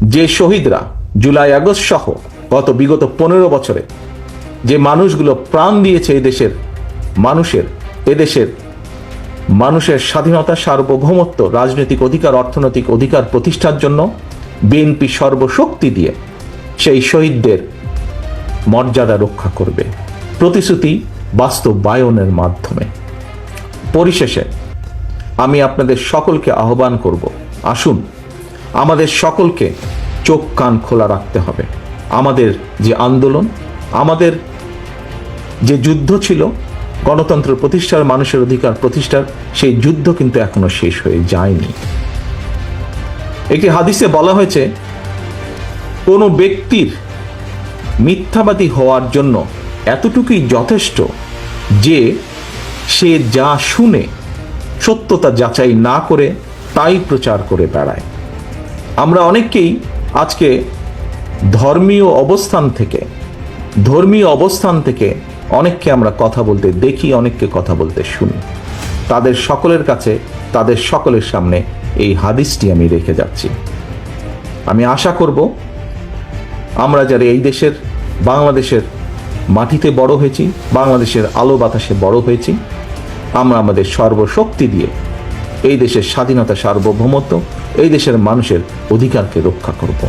যে শহীদরা July August সহ গত বিগত পনেরো বছরে যে মানুষগুলো প্রাণ দিয়েছে এই দেশের মানুষের, এদেশের মানুষের স্বাধীনতা সার্বভৌমত্ব, রাজনৈতিক অধিকার, অর্থনৈতিক অধিকার প্রতিষ্ঠার জন্য বিএনপি সর্বশক্তি দিয়ে সেই শহীদদের মর্যাদা রক্ষা করবে। প্রতিশ্রুতি বাস্তবায়নের মাধ্যমে। পরিশেষে আমি আপনাদের সকলকে আহ্বান করব, আসুন আমাদের সকলকে চোখ কান খোলা রাখতে হবে। আমাদের যে আন্দোলন, আমাদের যে যুদ্ধ ছিল, গণতন্ত্র প্রতিষ্ঠার, মানুষের অধিকার প্রতিষ্ঠার, সেই যুদ্ধ কিন্তু এখনও শেষ হয়ে যায়নি। একটি হাদিসে বলা হয়েছে, কোনো ব্যক্তির মিথ্যাবাদী হওয়ার জন্য এতটুকুই যথেষ্ট যে সে যা শুনে, সত্যতা যাচাই না করে, তাই প্রচার করে বেড়ায়। আমরা অনেককেই আজকে ধর্মীয় অবস্থান থেকে, ধর্মীয় অবস্থান থেকে অনেককে আমরা কথা বলতে দেখি, অনেককে কথা বলতে শুনি। তাদের সকলের কাছে, তাদের সকলের সামনে এই হাদিসটি আমি রেখে যাচ্ছি। আমি আশা করব আমরা যারা এই দেশের, বাংলাদেশের মাটিতে বড় হয়েছি, বাংলাদেশের আলো বাতাসে বড় হয়েছি, আমরা আমাদের সর্বশক্তি দিয়ে এই দেশের স্বাধীনতা সার্বভৌমত্ব এই দেশের মানুষের অধিকারকে রক্ষা করব।